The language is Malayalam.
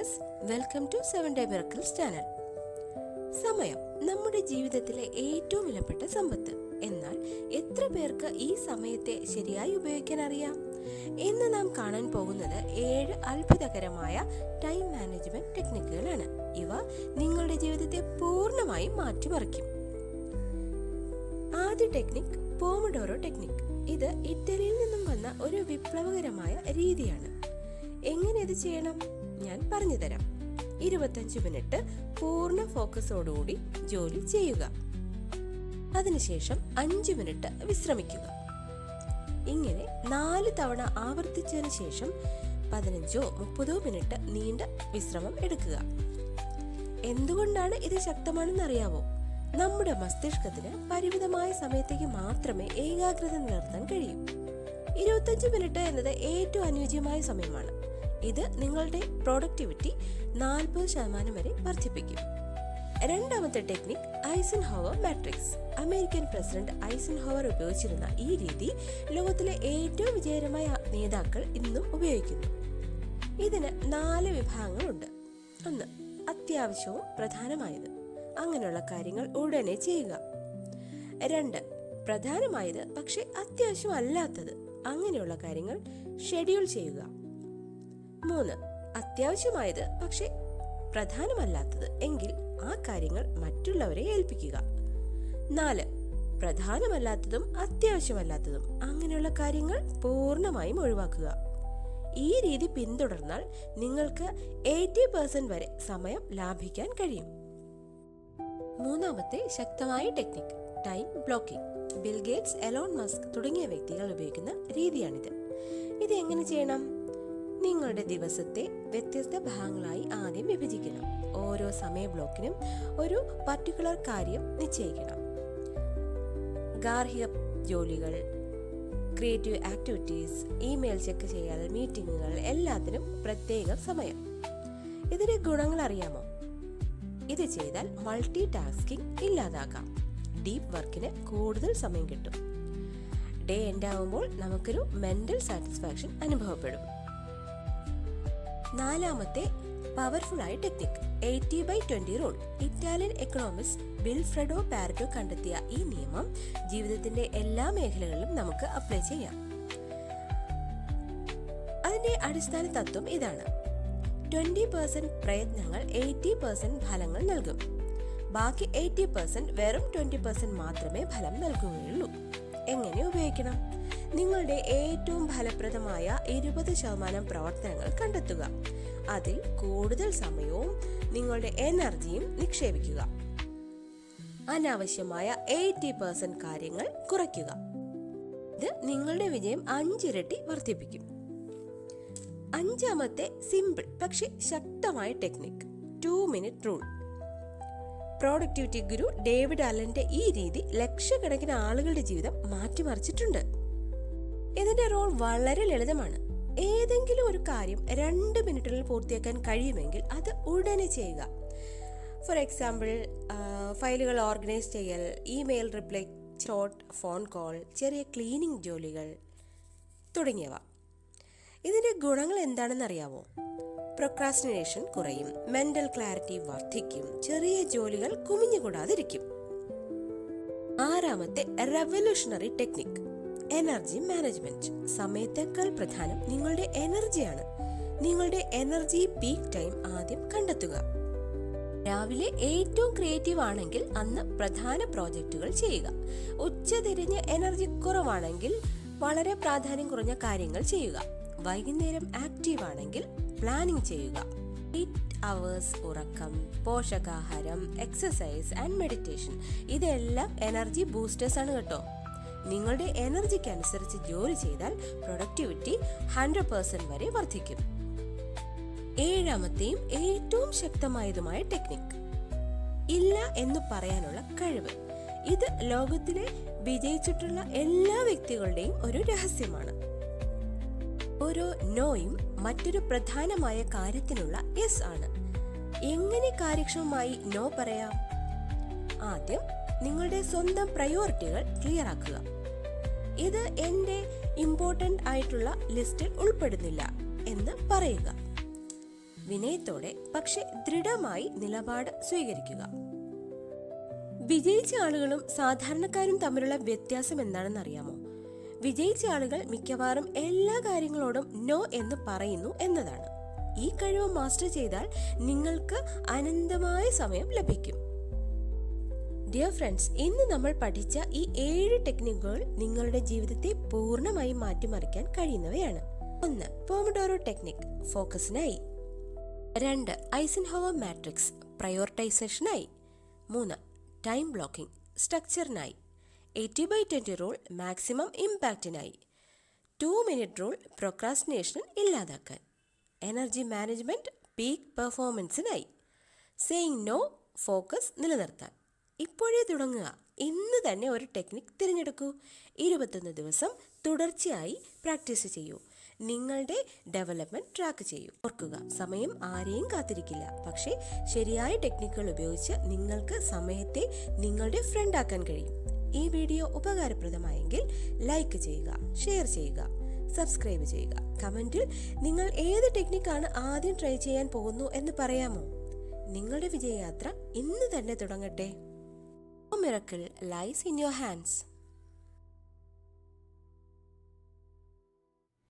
Dears welcome to seven day miracles channel സമയം നമ്മുടെ ജീവിതത്തിലെ ഏറ്റവും വിലപ്പെട്ട സമ്പത്ത്. എന്നാൽ എത്ര പേർക്ക് ഈ സമയത്തെ ശരിയായി ഉപയോഗിക്കാൻ അറിയാം? ഇന്ന് നാം കാണാൻ പോകുന്നത് ഏഴ് അത്ഭുതകരമായ ടൈം മാനേജ്മെന്റ് ടെക്നിക്കുകളാണ് ഇവ നിങ്ങളുടെ ജീവിതത്തെ പൂർണമായും മാറ്റിമറിക്കും. ആദ്യ ടെക്നിക് പോമഡോറോ ടെക്നിക് ഇത് ഇറ്റലിയിൽ നിന്നും വന്ന ഒരു വിപ്ലവകരമായ രീതിയാണ്. എങ്ങനെ ഇത് ചെയ്യണം? ഞാൻ പറഞ്ഞു തരാം ഇരുപത്തഞ്ച് മിനിറ്റ് പൂർണ ഫോക്കസോടുകൂടി ജോലി ചെയ്യുക. അതിനുശേഷം അഞ്ച് മിനിറ്റ് വിശ്രമിക്കുക. ഇങ്ങനെ നാല് തവണ ആവർത്തിച്ചതിന് ശേഷം പതിനഞ്ചോ മുപ്പതോ മിനിറ്റ് നീണ്ട വിശ്രമം എടുക്കുക. എന്തുകൊണ്ടാണ് ഇത് ശക്തമാണെന്ന് അറിയാവോ നമ്മുടെ മസ്തിഷ്കത്തിന് പരിമിതമായ സമയത്തേക്ക് മാത്രമേ ഏകാഗ്രത നിലനിർത്താൻ കഴിയൂ. ഇരുപത്തഞ്ച് മിനിറ്റ് എന്നത് ഏറ്റവും അനുയോജ്യമായ സമയമാണ്. ഇത് നിങ്ങളുടെ പ്രൊഡക്ടിവിറ്റി നാൽപ്പത് ശതമാനം വരെ വർദ്ധിപ്പിക്കും. രണ്ടാമത്തെ technique Eisenhower matrix American president Eisenhower ഉപയോഗിച്ചിരുന്ന ഈ രീതി ലോകത്തിലെ ഏറ്റവും വിജയകരമായ നേതാക്കൾ ഇന്നും ഉപയോഗിക്കുന്നു. ഇതിന് നാല് വിഭാഗങ്ങളുണ്ട്. ഒന്ന് അത്യാവശ്യവും പ്രധാനമായത്. അങ്ങനെയുള്ള കാര്യങ്ങൾ ഉടനെ ചെയ്യുക. രണ്ട് പ്രധാനമായത് പക്ഷെ അത്യാവശ്യമല്ലാത്തത്. അങ്ങനെയുള്ള കാര്യങ്ങൾ ഷെഡ്യൂൾ ചെയ്യുക. മൂന്ന്. അത്യാവശ്യമായത് പക്ഷെ പ്രധാനമല്ലാത്തത് എങ്കിൽ ആ കാര്യങ്ങൾ മറ്റുള്ളവരെ ഏൽപ്പിക്കുക. നാല്. പ്രധാനമല്ലാത്തതും അത്യാവശ്യമല്ലാത്തതും അങ്ങനെയുള്ള കാര്യങ്ങൾ പൂർണമായും ഒഴിവാക്കുക. ഈ രീതി പിന്തുടർന്നാൽ നിങ്ങൾക്ക് എയ്റ്റി പെർസെന്റ് വരെ സമയം ലാഭിക്കാൻ കഴിയും. മൂന്നാമത്തെ ശക്തമായ technique time blocking. Bill Gates Elon Musk തുടങ്ങിയ വ്യക്തികൾ ഉപയോഗിക്കുന്ന രീതിയാണിത്. ഇത് എങ്ങനെ ചെയ്യണം? നിങ്ങളുടെ ദിവസത്തെ വ്യത്യസ്ത ഭാഗങ്ങളായി ആദ്യം വിഭജിക്കണം. ഓരോ സമയ ബ്ലോക്കിനും ഒരു പർട്ടിക്കുലർ കാര്യം നിശ്ചയിക്കണം. ഗാർഹിക ജോലികൾ ക്രിയേറ്റീവ് ആക്ടിവിറ്റീസ് ഇമെയിൽ ചെക്ക് ചെയ്യൽ മീറ്റിങ്ങുകൾ എല്ലാത്തിനും പ്രത്യേക സമയം. ഇതിന്റെ ഗുണങ്ങൾ അറിയാമോ? ഇത് ചെയ്താൽ മൾട്ടി ടാസ്കിംഗ് ഇല്ലാതാക്കാം. ഡീപ്പ് വർക്കിന് കൂടുതൽ സമയം കിട്ടും. ഡേ എൻഡ് ആവുമ്പോൾ നമുക്കൊരു മെന്റൽ സാറ്റിസ്ഫാക്ഷൻ അനുഭവപ്പെടും. നാലാമത്തെ പവർഫുൾ ആയ technique eighty by twenty rule Italian economist Vilfredo Pareto കണ്ടെത്തിയ ഈ നിയമം ജീവിതത്തിന്റെ എല്ലാ മേഖലകളിലും നമുക്ക് അപ്ലൈ ചെയ്യാം. അതിന്റെ അടിസ്ഥാന തത്വം ഇതാണ്. ട്വന്റി പെർസെന്റ് പ്രയത്നങ്ങൾ എയ്റ്റി പെർസെന്റ് ഫലങ്ങൾ നൽകും. ബാക്കി എയ്റ്റി പെർസെന്റ് വെറും ട്വന്റി പെർസെന്റ് മാത്രമേ ഫലം നൽകുകയുള്ളൂ. എങ്ങനെ ഉപയോഗിക്കണം? നിങ്ങളുടെ ഏറ്റവും ഫലപ്രദമായ ഇരുപത് ശതമാനം പ്രവർത്തനങ്ങൾ കണ്ടെത്തുക. അതിൽ കൂടുതൽ സമയവും നിങ്ങളുടെ എനർജിയും നിക്ഷേപിക്കുക. അനാവശ്യമായ എയ്റ്റി പെർസെന്റ് കാര്യങ്ങൾ കുറയ്ക്കുക. ഇത് നിങ്ങളുടെ വിജയം അഞ്ചിരട്ടി വർദ്ധിപ്പിക്കും. അഞ്ചാമത്തെ സിമ്പിൾ പക്ഷെ ശക്തമായ technique two minute rule productivity guru David അലന്റെ ഈ രീതി ലക്ഷക്കണക്കിന് ആളുകളുടെ ജീവിതം മാറ്റിമറിച്ചിട്ടുണ്ട്. ഇതിന്റെ റോൾ വളരെ ലളിതമാണ്. ഏതെങ്കിലും ഒരു കാര്യം രണ്ട് മിനിറ്റിൽ പൂർത്തിയാക്കാൻ കഴിയുമെങ്കിൽ അത് ഉടനെ ചെയ്യുക. ഫോർ എക്സാമ്പിൾ ഫയലുകൾ ഓർഗനൈസ് ചെയ്യൽ email reply short phone call ചെറിയ ക്ലീനിങ് ജോലികൾ തുടങ്ങിയവ. ഇതിന്റെ ഗുണങ്ങൾ എന്താണെന്ന് അറിയാമോ പ്രൊക്രാസ്റ്റിനേഷൻ കുറയും മെന്റൽ ക്ലാരിറ്റി വർദ്ധിക്കും ചെറിയ ജോലികൾ കുമിഞ്ഞുകൂടാതിരിക്കും. ആറാമത്തെ റെവല്യൂഷണറി ടെക്നിക് എനർജി മാനേജ്മെന്റ്. സമയത്തേക്കാൾ പ്രധാനം നിങ്ങളുടെ എനർജിയാണ്. നിങ്ങളുടെ എനർജി പീക്ക് ടൈം ആദ്യം കണ്ടെത്തുക. രാവിലെ ഏറ്റവും ക്രിയേറ്റീവ് ആണെങ്കിൽ അന്ന് പ്രധാന പ്രോജക്റ്റുകൾ ചെയ്യുക. ഉച്ചതിരിഞ്ഞ് എനർജി കുറവാണെങ്കിൽ വളരെ പ്രാധാന്യം കുറഞ്ഞ കാര്യങ്ങൾ ചെയ്യുക. വൈകുന്നേരം ആക്റ്റീവ് ആണെങ്കിൽ പ്ലാനിംഗ് ചെയ്യുക. അവേഴ്സ് ഉറക്കം പോഷകാഹാരം എക്സസൈസ് ആൻഡ് മെഡിറ്റേഷൻ. ഇതെല്ലാം എനർജി ബൂസ്റ്റേഴ്സ് ആണ് കേട്ടോ. നിങ്ങളുടെ എനർജിക്ക് അനുസരിച്ച് ജോലി ചെയ്താൽ പ്രൊഡക്ടിവിറ്റി ഹൺഡ്രഡ് പേഴ്സെന്റ് വരെ വർദ്ധിക്കും. ഏഴാമത്തെയും ഏറ്റവും ശക്തമായതുമായ ടെക്നിക്. ഇല്ല എന്ന് പറയാനുള്ള കഴിവ്. ഇത് ലോകത്തിലെ വിജയിച്ചിട്ടുള്ള എല്ലാ വ്യക്തികളുടെയും ഒരു രഹസ്യമാണ്. ഓരോ നോയും മറ്റൊരു പ്രധാനമായ കാര്യത്തിനുള്ള എസ് ആണ്. എങ്ങനെ കാര്യക്ഷമമായി നോ പറയാം? ആദ്യം നിങ്ങളുടെ സ്വന്തം പ്രയോറിറ്റികൾ ക്ലിയർ ആക്കുക. ഇത് എന്റെ ഇമ്പോർട്ടന്റ് ആയിട്ടുള്ള ലിസ്റ്റിൽ ഉൾപ്പെടുന്നില്ല എന്ന് പറയുക. വിനയത്തോടെ പക്ഷെ ദൃഢമായി നിലപാട് സ്വീകരിക്കുക. വിജയിച്ച ആളുകളും സാധാരണക്കാരും തമ്മിലുള്ള വ്യത്യാസം എന്താണെന്ന് അറിയാമോ? വിജയിച്ച ആളുകൾ മിക്കവാറും എല്ലാ കാര്യങ്ങളോടും നോ എന്ന് പറയുന്നു എന്നതാണ്. ഈ കഴിവ് മാസ്റ്റർ ചെയ്താൽ നിങ്ങൾക്ക് അനന്തമായ സമയം ലഭിക്കും. ഡിയർ ഫ്രണ്ട്സ് ഇന്ന് നമ്മൾ പഠിച്ച ഈ ഏഴ് ടെക്നിക്കുകൾ നിങ്ങളുടെ ജീവിതത്തെ പൂർണമായും മാറ്റിമറിക്കാൻ കഴിയുന്നവയാണ്. ഒന്ന് പോമഡോറോ ടെക്നിക് ഫോക്കസിനായി രണ്ട് ഐസൻഹോവർ മാട്രിക്സ് പ്രയോറിറ്റൈസേഷനായി മൂന്ന് time blocking സ്ട്രക്ചറിനായി eighty by twenty rule maximum ഇമ്പാക്റ്റിനായി two minute rule procrastination ഇല്ലാതാക്കാൻ. എനർജി മാനേജ്മെന്റ് പീക്ക് പെർഫോമൻസിനായി സേയിങ് നോ ഫോക്കസ് നിലനിർത്താൻ. ഇപ്പോഴേ തുടങ്ങുക. ഇന്ന് തന്നെ ഒരു ടെക്നിക് തിരഞ്ഞെടുക്കൂ. ഇരുപത്തൊന്ന് ദിവസം തുടർച്ചയായി പ്രാക്ടീസ് ചെയ്യൂ. നിങ്ങളുടെ ഡെവലപ്മെന്റ് ട്രാക്ക് ചെയ്യൂ. ഓർക്കുക സമയം ആരെയും കാത്തിരിക്കില്ല. പക്ഷേ ശരിയായ ടെക്നിക്കുകൾ ഉപയോഗിച്ച് നിങ്ങൾക്ക് സമയത്തെ നിങ്ങളുടെ ഫ്രണ്ട് ആക്കാൻ കഴിയും. ഈ വീഡിയോ ഉപകാരപ്രദമായെങ്കിൽ ലൈക്ക് ചെയ്യുക ഷെയർ ചെയ്യുക സബ്സ്ക്രൈബ് ചെയ്യുക. കമന്റിൽ നിങ്ങൾ ഏത് ടെക്നിക്കാണ് ആദ്യം ട്രൈ ചെയ്യാൻ പോകുന്നു എന്ന് പറയാമോ? നിങ്ങളുടെ വിജയയാത്ര ഇന്ന് തന്നെ തുടങ്ങട്ടെ. A miracle lies in your hands.